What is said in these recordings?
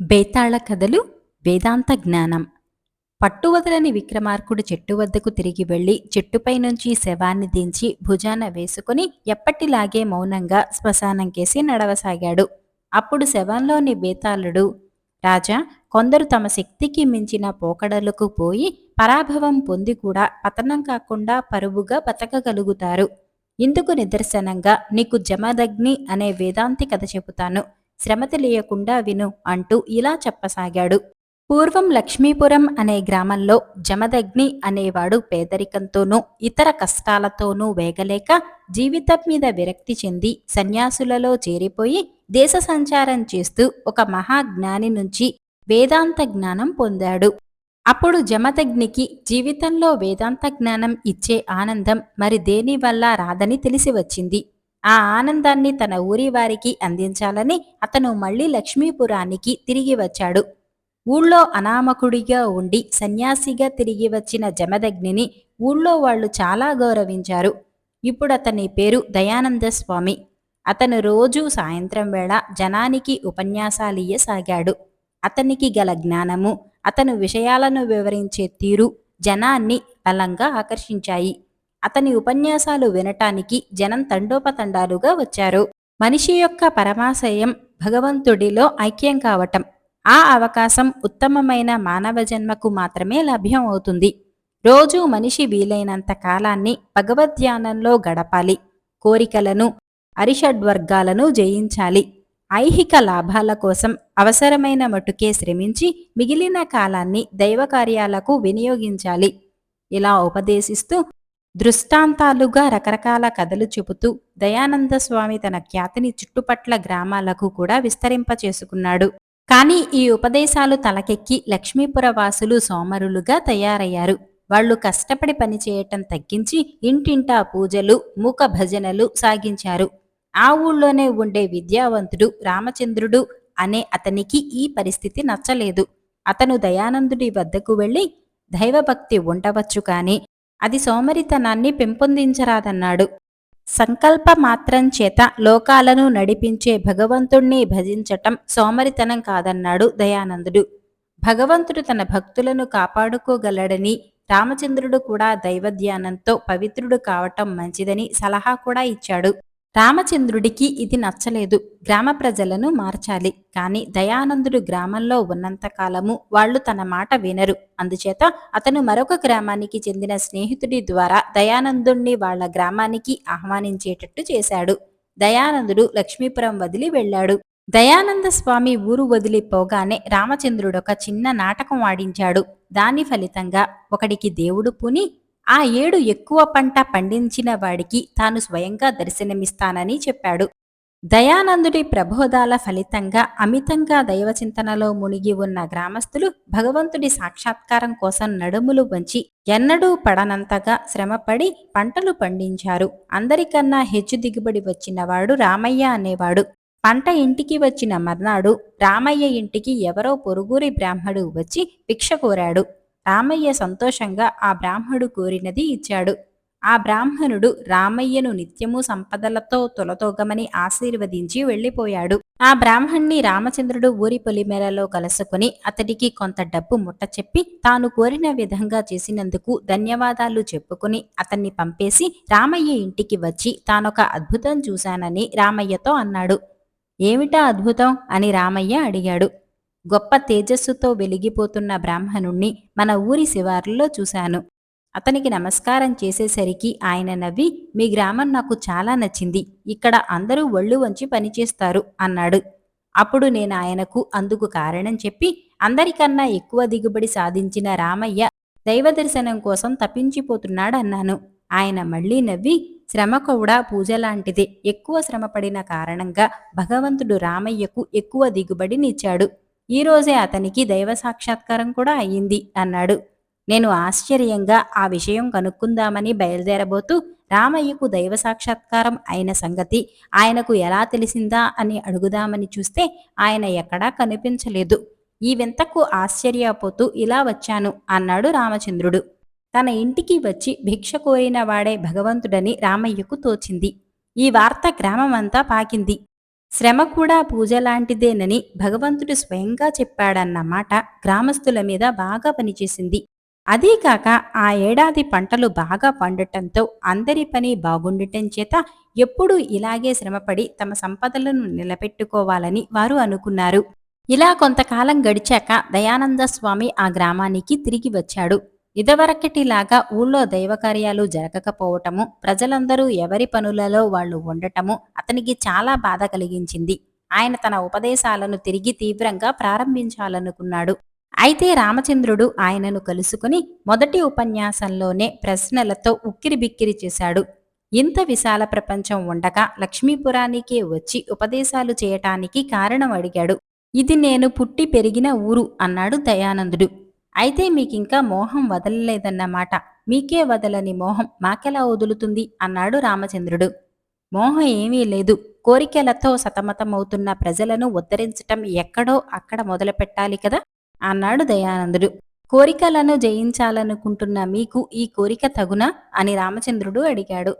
బేతాళ కథలు వేదాంత జ్ఞానం. పట్టువదలని విక్రమార్కుడు చెట్టు వద్దకు తిరిగి వెళ్ళి చెట్టుపై నుంచి శవాన్ని దించి భుజాన వేసుకుని ఎప్పటిలాగే మౌనంగా శ్మశానం కేసి నడవసాగాడు. అప్పుడు శవంలోని బేతాళుడు రాజా కొందరు తమ శక్తికి మించిన పోకడలకు పోయి పరాభవం పొంది కూడా పతనం కాకుండా పరువుగా బతకగలుగుతారు. ఇందుకు నిదర్శనంగా నీకు జమదగ్ని అనే వేదాంతి కథ చెబుతాను. శ్రమ తెలియకుండా విను అంటూ ఇలా చెప్పసాగాడు. పూర్వం లక్ష్మీపురం అనే గ్రామంలో జమదగ్ని అనేవాడు పేదరికంతోనూ ఇతర కష్టాలతోనూ వేగలేక జీవితం మీద విరక్తి చెంది సన్యాసులలో చేరిపోయి దేశ సంచారం చేస్తూ ఒక మహాజ్ఞాని నుంచి వేదాంత జ్ఞానం పొందాడు. అప్పుడు జమదగ్నికి జీవితంలో వేదాంత జ్ఞానం ఇచ్చే ఆనందం మరి దేనివల్ల రాదని తెలిసి వచ్చింది. ఆ ఆనందాన్ని తన ఊరి వారికి అందించాలని అతను మళ్ళీ లక్ష్మీపురానికి తిరిగి వచ్చాడు. ఊళ్ళో అనామకుడిగా ఉండి సన్యాసిగా తిరిగి వచ్చిన జమదగ్నిని ఊళ్ళో వాళ్ళు చాలా గౌరవించారు. ఇప్పుడు అతని పేరు దయానంద స్వామి. అతను రోజూ సాయంత్రం వేళ జనానికి ఉపన్యాసాలియ్యసాగాడు అతనికి గల జ్ఞానము అతను విషయాలను వివరించే తీరు జనాన్ని బలంగా ఆకర్షించాయి. అతని ఉపన్యాసాలు వినటానికి జనం తండోపతండాలుగా వచ్చారు. మనిషి యొక్క పరమాశయం భగవంతుడిలో ఐక్యం కావటం ఆ అవకాశం ఉత్తమమైన మానవ జన్మకు మాత్రమే లభ్యం అవుతుంది. రోజూ మనిషి వీలైనంత కాలాన్ని భగవద్ధ్యానంలో గడపాలి కోరికలను అరిషడ్వర్గాలను జయించాలి. ఐహిక లాభాల కోసం అవసరమైన మటుకే శ్రమించి మిగిలిన కాలాన్ని దైవకార్యాలకు వినియోగించాలి. ఇలా ఉపదేశిస్తూ దృష్టాంతాలుగా రకరకాల కథలు చెబుతూ దయానంద స్వామి తన ఖ్యాతిని చుట్టుపట్ల గ్రామాలకు కూడా విస్తరింపచేసుకున్నాడు. కానీ ఈ ఉపదేశాలు తలకెక్కి లక్ష్మీపుర వాసులు సోమరులుగా తయారయ్యారు. వాళ్ళు కష్టపడి పనిచేయటం తగ్గించి ఇంటింటా పూజలు మూక భజనలు సాగించారు. ఆ ఊళ్ళోనే ఉండే విద్యావంతుడు రామచంద్రుడు అనే అతనికి ఈ పరిస్థితి నచ్చలేదు. అతను దయానందుడి వద్దకు వెళ్ళి దైవభక్తి ఉండవచ్చు కానీ అది సోమరితనాన్ని పెంపొందించరాదన్నాడు. సంకల్ప మాత్రం చేత లోకాలను నడిపించే భగవంతుణ్ణి భజించటం సోమరితనం కాదన్నాడు దయానందుడు. భగవంతుడు తన భక్తులను కాపాడుకోగలడని రామచంద్రుడు కూడా దైవధ్యానంతో పవిత్రుడు కావటం మంచిదని సలహా కూడా ఇచ్చాడు. రామచంద్రుడికి ఇది నచ్చలేదు. గ్రామ ప్రజలను మార్చాలి. కాని దయానందుడు గ్రామంలో ఉన్నంతకాలము వాళ్ళు తన మాట వినరు. అందుచేత అతను మరొక గ్రామానికి చెందిన స్నేహితుడి ద్వారా దయానందుణ్ణి వాళ్ళ గ్రామానికి ఆహ్వానించేటట్టు చేశాడు. దయానందుడు లక్ష్మీపురం వదిలి వెళ్ళాడు. దయానంద స్వామి ఊరు వదిలిపోగానే రామచంద్రుడొక చిన్న నాటకం ఆడించాడు. దాని ఫలితంగా ఒకడికి దేవుడు పుని ఆ ఏడు ఎక్కువ పంట పండించిన వాడికి తాను స్వయంగా దర్శనమిస్తానని చెప్పాడు. దయానందుడి ప్రబోధాల ఫలితంగా అమితంగా దైవచింతనలో మునిగి ఉన్న గ్రామస్తులు భగవంతుడి సాక్షాత్కారం కోసం నడుములు వంచి ఎన్నడూ పడనంతగా శ్రమపడి పంటలు పండించారు. అందరికన్నా హెచ్చు దిగుబడి వచ్చినవాడు రామయ్య అనేవాడు. పంట ఇంటికి వచ్చిన మర్నాడు రామయ్య ఇంటికి ఎవరో పొరుగురి బ్రాహ్మడు వచ్చి భిక్ష కోరాడు. రామయ్య సంతోషంగా ఆ బ్రాహ్మడు కోరినది ఇచ్చాడు. ఆ బ్రాహ్మణుడు రామయ్యను నిత్యము సంపదలతో తొలతోగమని ఆశీర్వదించి వెళ్ళిపోయాడు. ఆ బ్రాహ్మణ్ణి రామచంద్రుడు ఊరి పొలిమేరలో కలుసుకుని అతడికి కొంత డబ్బు ముట్ట చెప్పి తాను కోరిన విధంగా చేసినందుకు ధన్యవాదాలు చెప్పుకుని అతన్ని పంపేసి రామయ్య ఇంటికి వచ్చి తానొక అద్భుతం చూశానని రామయ్యతో అన్నాడు. ఏమిటా అద్భుతం? అని రామయ్య అడిగాడు. గొప్ప తేజస్సుతో వెలిగిపోతున్న బ్రాహ్మణుణ్ణి మన ఊరి శివార్లలో చూశాను. అతనికి నమస్కారం చేసేసరికి ఆయన నవ్వి మీ గ్రామం నాకు చాలా నచ్చింది. ఇక్కడ అందరూ ఒళ్ళు వంచి పనిచేస్తారు అన్నాడు. అప్పుడు నేను ఆయనకు అందుకు కారణం చెప్పి అందరికన్నా ఎక్కువ దిగుబడి సాధించిన రామయ్య దైవ దర్శనం కోసం తప్పించిపోతున్నాడన్నాను ఆయన మళ్ళీ నవ్వి శ్రమ కూడా పూజ లాంటిదే ఎక్కువ శ్రమపడిన కారణంగా భగవంతుడు రామయ్యకు ఎక్కువ దిగుబడినిచ్చాడు. ఈరోజే అతనికి దైవ సాక్షాత్కారం కూడా అయ్యింది అన్నాడు. నేను ఆశ్చర్యంగా ఆ విషయం కనుక్కుందామని బయలుదేరబోతూ రామయ్యకు దైవ సాక్షాత్కారం అయిన సంగతి ఆయనకు ఎలా తెలిసిందా అని అడుగుదామని చూస్తే ఆయన ఎక్కడా కనిపించలేదు. ఈ వింతకు ఆశ్చర్యపోతూ ఇలా వచ్చాను అన్నాడు రామచంద్రుడు. తన ఇంటికి వచ్చి భిక్ష కోరిన వాడే భగవంతుడని రామయ్యకు తోచింది. ఈ వార్త గ్రామమంతా పాకింది. శ్రమ కూడా పూజ లాంటిదేనని భగవంతుడు స్వయంగా చెప్పాడన్నమాట గ్రామస్తుల మీద బాగా పనిచేసింది. అదీకాక ఆ ఏడాది పంటలు బాగా పండటంతో అందరి పని బాగుండటం చేత ఎప్పుడూ ఇలాగే శ్రమపడి తమ సంపదలను నిలబెట్టుకోవాలని వారు అనుకున్నారు. ఇలా కొంతకాలం గడిచాక దయానంద స్వామి ఆ గ్రామానికి తిరిగి వచ్చాడు. ఇదివరకటిలాగా ఊళ్ళో దైవకార్యాలు జరగకపోవటము ప్రజలందరూ ఎవరి పనులలో వాళ్ళు ఉండటము అతనికి చాలా బాధ కలిగించింది. ఆయన తన ఉపదేశాలను తిరిగి తీవ్రంగా ప్రారంభించాలనుకున్నాడు. అయితే రామచంద్రుడు ఆయనను కలుసుకుని మొదటి ఉపన్యాసంలోనే ప్రశ్నలతో ఉక్కిరిబిక్కిరి చేశాడు. ఇంత విశాల ప్రపంచం ఉండగా లక్ష్మీపురానికే వచ్చి ఉపదేశాలు చేయటానికి కారణం అడిగాడు. ఇది నేను పుట్టి పెరిగిన ఊరు అన్నాడు దయానందుడు. అయితే మీకింకా మోహం వదలలేదన్నమాట. మీకే వదలని మోహం మాకెలా వదులుతుంది? అన్నాడు రామచంద్రుడు. మోహం ఏమీ లేదు. కోరికలతో సతమతమవుతున్న ప్రజలను ఉద్ధరించటం ఎక్కడో అక్కడ మొదలుపెట్టాలి కదా? అన్నాడు దయానందుడు. కోరికలను జయించాలనుకుంటున్న మీకు ఈ కోరిక తగునా? అని రామచంద్రుడు అడిగాడు.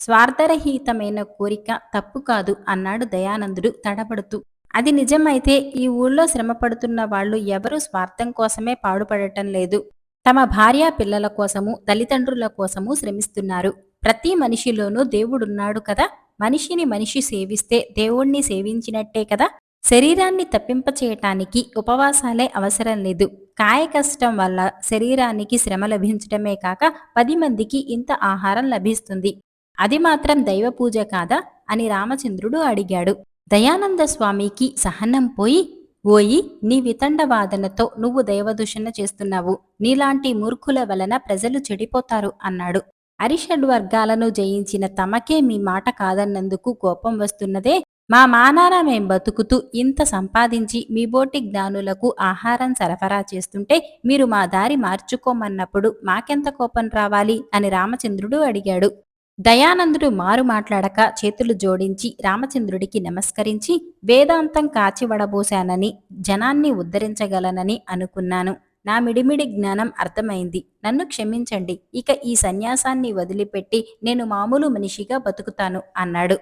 స్వార్థరహితమైన కోరిక తప్పు కాదు అన్నాడు దయానందుడు తడబడుతూ. అది నిజమైతే ఈ ఊళ్ళో శ్రమపడుతున్న వాళ్ళు ఎవరూ స్వార్థం కోసమే పాడుపడటం లేదు. తమ భార్య పిల్లల కోసము తల్లిదండ్రుల కోసము శ్రమిస్తున్నారు. ప్రతి మనిషిలోనూ దేవుడున్నాడు కదా? మనిషిని మనిషి సేవిస్తే దేవుణ్ణి సేవించినట్టే కదా? శరీరాన్ని తప్పింపచేయటానికి ఉపవాసాలే అవసరం లేదు. కాయ కష్టం వల్ల శరీరానికి శ్రమ లభించటమే కాక పది మందికి ఇంత ఆహారం లభిస్తుంది. అది మాత్రం దైవ పూజ కాదా? అని రామచంద్రుడు అడిగాడు. దయానంద స్వామికి సహనం పోయి ఓయి నీ వితండవాదనతో నువ్వు దైవదూషణ చేస్తున్నావు. నీలాంటి మూర్ఖుల వలన ప్రజలు చెడిపోతారు అన్నాడు. అరిషడ్ వర్గాలను జయించిన తమకే మీ మాట కాదన్నందుకు కోపం వస్తున్నదే మా మానాన మేం బతుకుతూ ఇంత సంపాదించి మీ బోటి జ్ఞానులకు ఆహారం సరఫరా చేస్తుంటే మీరు మా దారి మార్చుకోమన్నప్పుడు మాకెంత కోపం రావాలి? అని రామచంద్రుడు అడిగాడు. దయానందుడు మారు మాట్లాడక చేతులు జోడించి రామచంద్రుడికి నమస్కరించి వేదాంతం కాచివడబోశానని జనాన్ని ఉద్ధరించగలనని అనుకున్నాను. నా మిడిమిడి జ్ఞానం అర్థమైంది. నన్ను క్షమించండి. ఇక ఈ సన్యాసాన్ని వదిలిపెట్టి నేను మామూలు మనిషిగా బతుకుతాను అన్నాడు.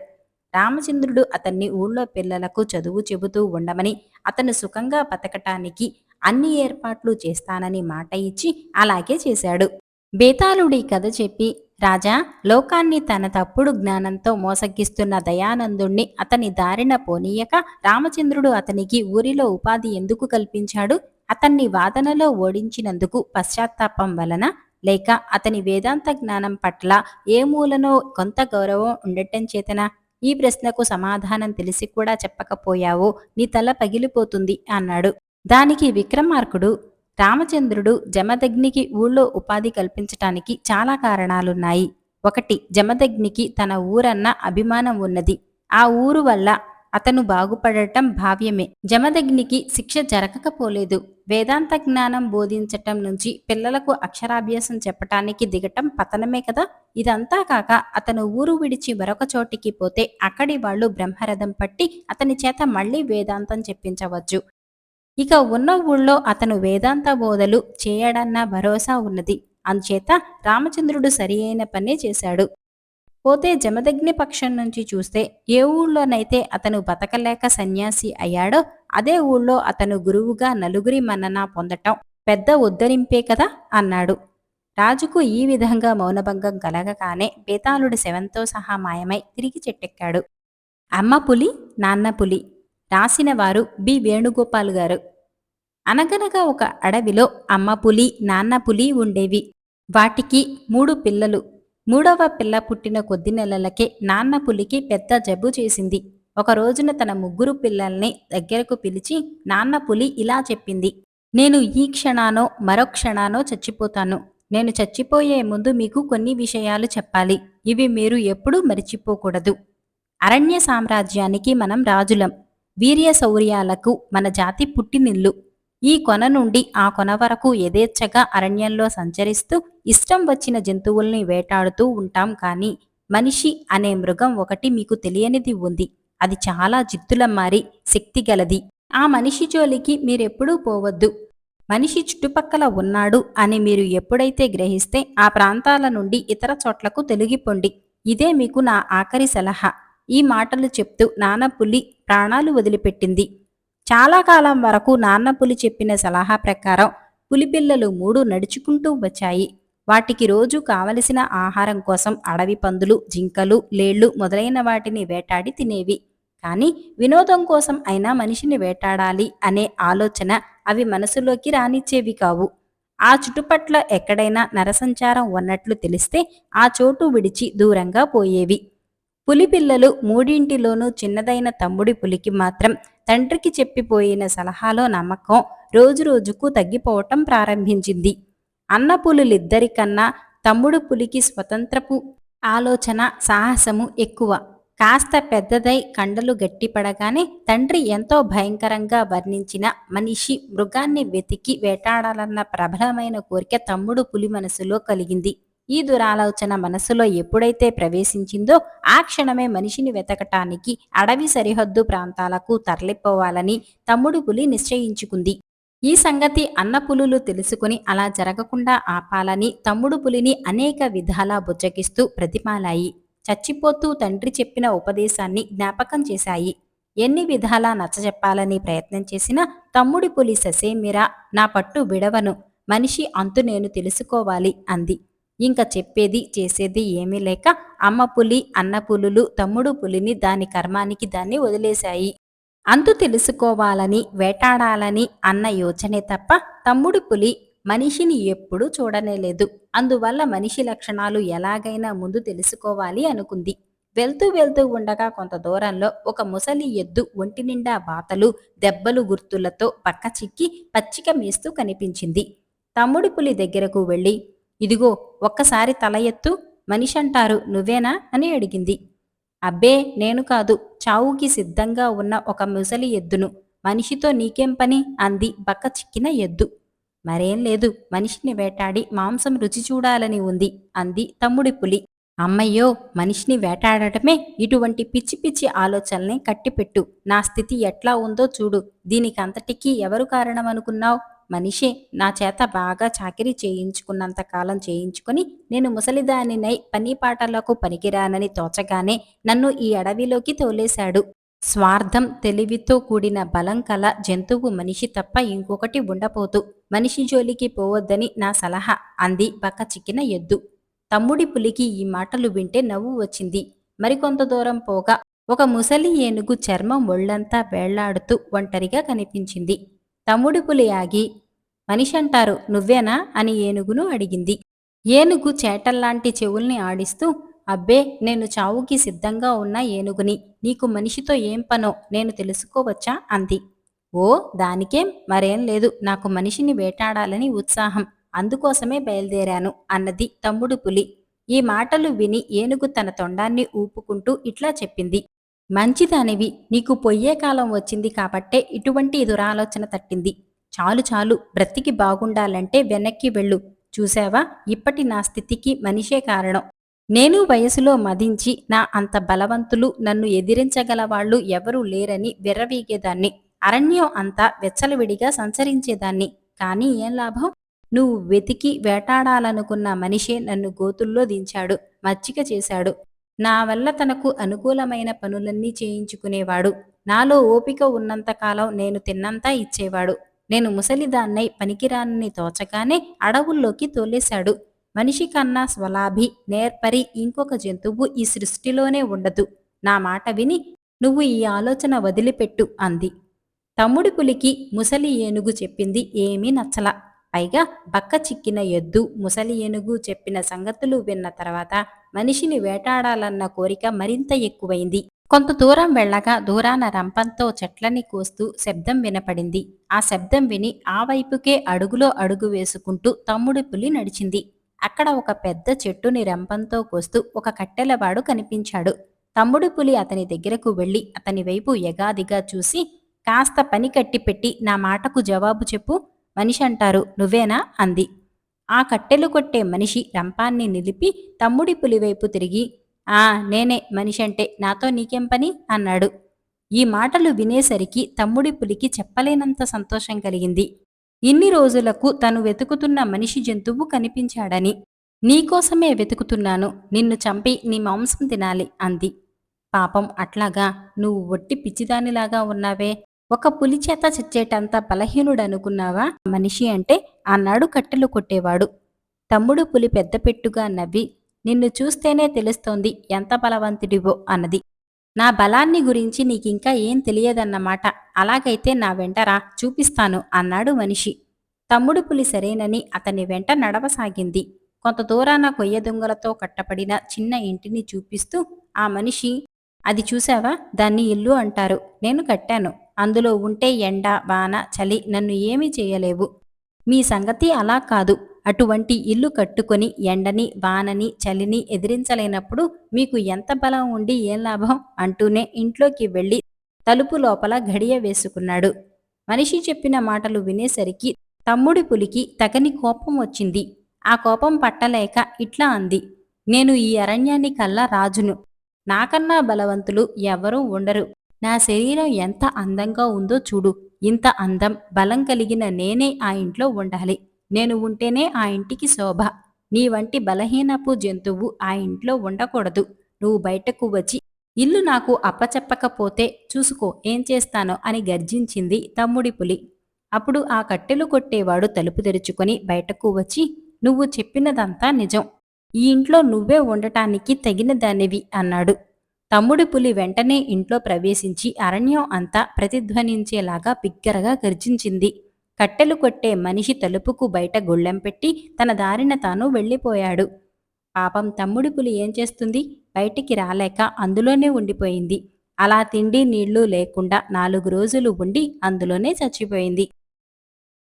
రామచంద్రుడు అతన్ని ఊళ్ళో పిల్లలకు చదువు చెబుతూ ఉండమని అతను సుఖంగా బతకటానికి అన్ని ఏర్పాట్లు చేస్తానని మాట ఇచ్చి అలాగే చేశాడు. బేతాళుడి కథ చెప్పి రాజా లోకాన్ని తన తప్పుడు జ్ఞానంతో మోసగిస్తున్న దయానందుణ్ణి అతని దారిన పోనీయక రామచంద్రుడు అతనికి ఊరిలో ఉపాధి ఎందుకు కల్పించాడు? అతన్ని వాదనలో ఓడించినందుకు పశ్చాత్తాపం వలన? లేక అతని వేదాంత జ్ఞానం పట్ల ఏ మూలనో కొంత గౌరవం ఉండటం చేతనా? ఈ ప్రశ్నకు సమాధానం తెలిసి కూడా చెప్పకపోయావో నీ తల పగిలిపోతుంది అన్నాడు. దానికి విక్రమార్కుడు రామచంద్రుడు జమదగ్నికి ఊళ్ళో ఉపాధి కల్పించటానికి చాలా కారణాలున్నాయి. ఒకటి జమదగ్నికి తన ఊరన్న అభిమానం ఉన్నది. ఆ ఊరు వల్ల అతను బాగుపడటం భావ్యమే. జమదగ్నికి శిక్ష జరగకపోలేదు. వేదాంత జ్ఞానం బోధించటం నుంచి పిల్లలకు అక్షరాభ్యాసం చెప్పటానికి దిగటం పతనమే కదా? ఇదంతా కాక అతను ఊరు విడిచి మరొక చోటికి పోతే అక్కడి వాళ్ళు బ్రహ్మరథం పట్టి అతని చేత మళ్ళీ వేదాంతం చెప్పించవచ్చు. ఇక ఉన్న ఊళ్ళో అతను వేదాంత బోధలు చేయడన్న భరోసా ఉన్నది. అందుచేత రామచంద్రుడు సరి అయిన పనే చేశాడు. పోతే జమదగ్ని పక్షం నుంచి చూస్తే ఏ ఊళ్ళోనైతే అతను బతకలేక సన్యాసి అయ్యాడో అదే ఊళ్ళో అతను గురువుగా నలుగురి మన్నన పొందటం పెద్ద ఉద్ధరింపే కదా అన్నాడు. రాజుకు ఈ విధంగా మౌనభంగం కలగగానే బేతాళుడి శవంతో సహా మాయమై తిరిగి చెట్టెక్కాడు. అమ్మ పులి నాన్న పులి రాసిన వారు బి. వేణుగోపాల్ గారు. అనగనగా ఒక అడవిలో అమ్మ పులి నాన్న పులి ఉండేవి. వాటికి మూడు పిల్లలు. మూడవ పిల్ల పుట్టిన కొద్ది నెలలకే నాన్న పులికి పెద్ద జబ్బు చేసింది. ఒక రోజున తన ముగ్గురు పిల్లల్ని దగ్గరకు పిలిచి నాన్న పులి ఇలా చెప్పింది. నేను ఈ క్షణానో మరో క్షణానో చచ్చిపోతాను. నేను చచ్చిపోయే ముందు మీకు కొన్ని విషయాలు చెప్పాలి. ఇవి మీరు ఎప్పుడూ మరిచిపోకూడదు. అరణ్య సామ్రాజ్యానికి మనం రాజులం. వీర్య శౌర్యాలకు మన జాతి పుట్టినిల్లు. ఈ కొన నుండి ఆ కొన వరకు యథేచ్ఛగా అరణ్యంలో సంచరిస్తూ ఇష్టం వచ్చిన జంతువుల్ని వేటాడుతూ ఉంటాం కానీ మనిషి అనే మృగం ఒకటి మీకు తెలియనిది ఉంది. అది చాలా జిత్తుల మారి శక్తిగలది ఆ మనిషి జోలికి మీరెప్పుడూ పోవద్దు. మనిషి చుట్టుపక్కల ఉన్నాడు అని మీరు ఎప్పుడైతే గ్రహిస్తే ఆ ప్రాంతాల నుండి ఇతర చోట్లకు తొలగిపోండి. ఇదే మీకు నా ఆఖరి సలహా. ఈ మాటలు చెప్తూ నాన్నపులి ప్రాణాలు వదిలిపెట్టింది. చాలా కాలం వరకు నాన్నపులి చెప్పిన సలహా ప్రకారం పులిపిల్లలు మూడు నడుచుకుంటూ వచ్చాయి. వాటికి రోజు కావలసిన ఆహారం కోసం అడవి పందులు జింకలు లేళ్ళు మొదలైన వాటిని వేటాడి తినేవి. కానీ వినోదం కోసం అయినా మనిషిని వేటాడాలి అనే ఆలోచన అవి మనసులోకి రానిచ్చేవి కావు. ఆ చుట్టుపట్ల ఎక్కడైనా నరసంచారం ఉన్నట్లు తెలిస్తే ఆ చోటు విడిచి దూరంగా పోయేవి. పులిపిల్లలు మూడింటిలోనూ చిన్నదైన తమ్ముడి పులికి మాత్రం తండ్రికి చెప్పిపోయిన సలహాలో నమ్మకం రోజురోజుకు తగ్గిపోవటం ప్రారంభించింది. అన్నపులులిద్దరికన్నా తమ్ముడు పులికి స్వతంత్రపు ఆలోచన సాహసము ఎక్కువ. కాస్త పెద్దదై కండలు గట్టిపడగానే తండ్రి ఎంతో భయంకరంగా వర్ణించిన మనిషి మృగాన్ని వెతికి వేటాడాలన్న ప్రబలమైన కోరిక తమ్ముడు పులి మనసులో కలిగింది. ఈ దురాలోచన మనసులో ఎప్పుడైతే ప్రవేశించిందో ఆ క్షణమే మనిషిని వెతకటానికి అడవి సరిహద్దు ప్రాంతాలకు తరలిపోవాలని తమ్ముడు పులి నిశ్చయించుకుంది. ఈ సంగతి అన్నపులులు తెలుసుకుని అలా జరగకుండా ఆపాలని తమ్ముడు పులిని అనేక విధాలా బుజ్జగిస్తూ ప్రతిమాలాయి. చచ్చిపోతూ తండ్రి చెప్పిన ఉపదేశాన్ని జ్ఞాపకం చేశాయి. ఎన్ని విధాలా నచ్చజెప్పాలని ప్రయత్నం చేసినా తమ్ముడి పులి ససేమిరా నా పట్టు విడవను మనిషి అంతు నేను తెలుసుకోవాలి అంది. ఇంకా చెప్పేది చేసేది ఏమీ లేక అమ్మ పులి అన్న పులులు తమ్ముడు పులిని దాని కర్మానికి దాన్ని వదిలేశాయి. అంతు తెలుసుకోవాలని వేటాడాలని అన్న యోచనే తప్ప తమ్ముడు పులి మనిషిని ఎప్పుడూ చూడనేలేదు అందువల్ల మనిషి లక్షణాలు ఎలాగైనా ముందు తెలుసుకోవాలి అనుకుంది. వెళ్తూ వెళ్తూ ఉండగా కొంత దూరంలో ఒక ముసలి ఎద్దు ఒంటి నిండా బాతలు దెబ్బలు గుర్తులతో పక్క చిక్కి పచ్చిక మేస్తూ కనిపించింది. తమ్ముడు పులి దగ్గరకు వెళ్ళి ఇదిగో ఒక్కసారి తల ఎత్తు మనిషి అంటారు నువ్వేనా? అని అడిగింది. అబ్బే నేను కాదు చావుకి సిద్ధంగా ఉన్న ఒక ముసలి ఎద్దును. మనిషితో నీకేం పని? అంది బక్క చిక్కిన ఎద్దు. మరేం లేదు మనిషిని వేటాడి మాంసం రుచి చూడాలని ఉంది అంది తమ్ముడి పులి. అమ్మయ్యో మనిషిని వేటాడటమే ఇటువంటి పిచ్చి పిచ్చి ఆలోచనల్ని కట్టిపెట్టు. నా స్థితి ఎట్లా ఉందో చూడు. దీనికంతటికీ ఎవరు కారణమనుకున్నావు? మనిషి నా చేత బాగా చాకిరి చేయించుకున్నంత కాలం చేయించుకుని నేను ముసలిదానినై పని పాటలకు పనికిరానని తోచగానే నన్ను ఈ అడవిలోకి తోలేశాడు. స్వార్థం తెలివితో కూడిన బలం కల జంతువు మనిషి తప్ప ఇంకొకటి ఉండపోతు మనిషి జోలికి పోవద్దని నా సలహా అంది పక్క చిక్కిన ఎద్దు. తమ్ముడి పులికి ఈ మాటలు వింటే నవ్వు వచ్చింది. మరికొంత దూరం పోగా ఒక ముసలి ఏనుగు చర్మం ఒళ్ళంతా వేళ్ళాడుతూ ఒంటరిగా కనిపించింది. తమ్ముడి పులి ఆగి మనిషి అంటారు నువ్వేనా? అని ఏనుగును అడిగింది. ఏనుగు చేటల్లాంటి చెవుల్ని ఆడిస్తూ అబ్బే నేను చావుకి సిద్ధంగా ఉన్న ఏనుగుని నీకు మనిషితో ఏం పనో నేను తెలుసుకోవచ్చా? అంది. ఓ దానికేం? మరేం లేదు నాకు మనిషిని వేటాడాలని ఉత్సాహం అందుకోసమే బయలుదేరాను అన్నది తమ్ముడు పులి. ఈ మాటలు విని ఏనుగు తన తొండాన్ని ఊపుకుంటూ ఇట్లా చెప్పింది. మంచిదనేవి నీకు పొయ్యే కాలం వచ్చింది కాబట్టే ఇటువంటి దురాలోచన తట్టింది. చాలు చాలు బ్రతికి బాగుండాలంటే వెనక్కి వెళ్ళు. చూశావా? ఇప్పటి నా స్థితికి మనిషే కారణం. నేను వయసులో మదించి నా అంత బలవంతులు నన్ను ఎదిరించగల వాళ్ళు ఎవరూ లేరని విర్రవీగేదాన్ని. అరణ్యం అంతా వెచ్చలవిడిగా సంచరించేదాన్ని. కానీ ఏం లాభం? నువ్వు వెతికి వేటాడాలనుకున్న మనిషే నన్ను గోతుల్లో దించాడు మచ్చిక చేశాడు. నా వల్ల తనకు అనుకూలమైన పనులన్నీ చేయించుకునేవాడు. నాలో ఓపిక ఉన్నంతకాలం నేను తిన్నంతా ఇచ్చేవాడు. నేను ముసలిదాన్నై పనికిరానని తోచగానే అడవుల్లోకి తోలేశాడు. మనిషి కన్నా స్వలాభి నేర్పరి ఇంకొక జంతువు ఈ సృష్టిలోనే ఉండదు. నా మాట విని నువ్వు ఈ ఆలోచన వదిలిపెట్టు అంది. తమ్ముడి పులికి ముసలి ఏనుగు చెప్పింది ఏమీ నచ్చల. పైగా బక్క చిక్కిన ఎద్దు ముసలి ఏనుగు చెప్పిన సంగతులు విన్న తర్వాత మనిషిని వేటాడాలన్న కోరిక మరింత ఎక్కువైంది. కొంత దూరం వెళ్ళగా దూరాన రంపంతో చెట్లని కోస్తూ శబ్దం వినపడింది. ఆ శబ్దం విని ఆ వైపుకే అడుగులో అడుగు వేసుకుంటూ తమ్ముడి పులి నడిచింది. అక్కడ ఒక పెద్ద చెట్టుని రంపంతో కోస్తూ ఒక కట్టెలవాడు కనిపించాడు. తమ్ముడి పులి అతని దగ్గరకు వెళ్ళి అతని వైపు ఎగాదిగా చూసి కాస్త పని కట్టిపెట్టి నా మాటకు జవాబు చెప్పు. మనిషి అంటారు నువ్వేనా? అంది. ఆ కట్టెలు కొట్టే మనిషి రంపాన్ని నిలిపి తమ్ముడి పులి వైపు తిరిగి ఆ నేనే మనిషి అంటే నాతో నీకేం పని? అన్నాడు. ఈ మాటలు వినేసరికి తమ్ముడి పులికి చెప్పలేనంత సంతోషం కలిగింది. ఇన్ని రోజులకు తను వెతుకుతున్న మనిషి జంతువు కనిపించాడని నీకోసమే వెతుకుతున్నాను నిన్ను చంపి నీ మాంసం తినాలి అంది. పాపం అట్లాగా నువ్వు ఒట్టి పిచ్చిదానిలాగా ఉన్నావే ఒక పులి చేత చచ్చేటంత బలహీనుడనుకున్నావా? మనిషి అంటే అన్నాడు కట్టెలు కొట్టేవాడు. తమ్ముడు పులి పెద్ద పెట్టుగా నవ్వి నిన్ను చూస్తేనే తెలుస్తోంది ఎంత బలవంతుడివో అన్నది. నా బలాన్ని గురించి నీకింకా ఏం తెలియదన్నమాట. అలాగైతే నా వెంటరా చూపిస్తాను అన్నాడు మనిషి. తమ్ముడు పులి సరేనని అతని వెంట నడవసాగింది. కొంత దూరాన కొయ్య దొంగలతో కట్టబడిన చిన్న ఇంటిని చూపిస్తూ ఆ మనిషి అది చూసావా దాన్ని ఇల్లు అంటారు. నేను కట్టాను. అందులో ఉంటే ఎండ వాన చలి నన్ను ఏమీ చేయలేవు. మీ సంగతి అలా కాదు. అటువంటి ఇల్లు కట్టుకొని ఎండని వానని చలిని ఎదిరించలేనప్పుడు మీకు ఎంత బలం ఉండి ఏం లాభం అంటూనే ఇంట్లోకి వెళ్ళి తలుపు లోపల గడియ వేసుకున్నాడు. మనిషి చెప్పిన మాటలు వినేసరికి తమ్ముడి పులికి తగని కోపం వచ్చింది. ఆ కోపం పట్టలేక ఇట్లా అంది. నేను ఈ అరణ్యాన్ని కల్లా రాజును. నాకన్నా బలవంతులు ఎవరూ ఉండరు. నా శరీరం ఎంత అందంగా ఉందో చూడు. ఇంత అందం బలం కలిగిన నేనే ఆ ఇంట్లో ఉండాలి. నేను ఉంటేనే ఆ ఇంటికి శోభ. నీ వంటి బలహీనపు జంతువు ఆ ఇంట్లో ఉండకూడదు. నువ్వు బయటకు వచ్చి ఇల్లు నాకు అప్పచెప్పకపోతే చూసుకో ఏం చేస్తానో అని గర్జించింది తమ్ముడి పులి. అప్పుడు ఆ కట్టెలు కొట్టేవాడు తలుపు తెరుచుకొని బయటకు వచ్చి నువ్వు చెప్పినదంతా నిజం. ఈ ఇంట్లో నువ్వే ఉండటానికి తగిన దానివి అన్నాడు. తమ్ముడి పులి వెంటనే ఇంట్లో ప్రవేశించి అరణ్యం అంతా ప్రతిధ్వనించేలాగా బిగ్గరగా గర్జించింది. కట్టెలు కొట్టే మనిషి తలుపుకు బయట గొళ్ళెం పెట్టి తన దారిన తాను వెళ్ళిపోయాడు. పాపం తమ్ముడి పులి ఏం చేస్తుంది? బయటికి రాలేక అందులోనే ఉండిపోయింది. అలా తిండి నీళ్ళు లేకుండా నాలుగు రోజులు ఉండి అందులోనే చచ్చిపోయింది.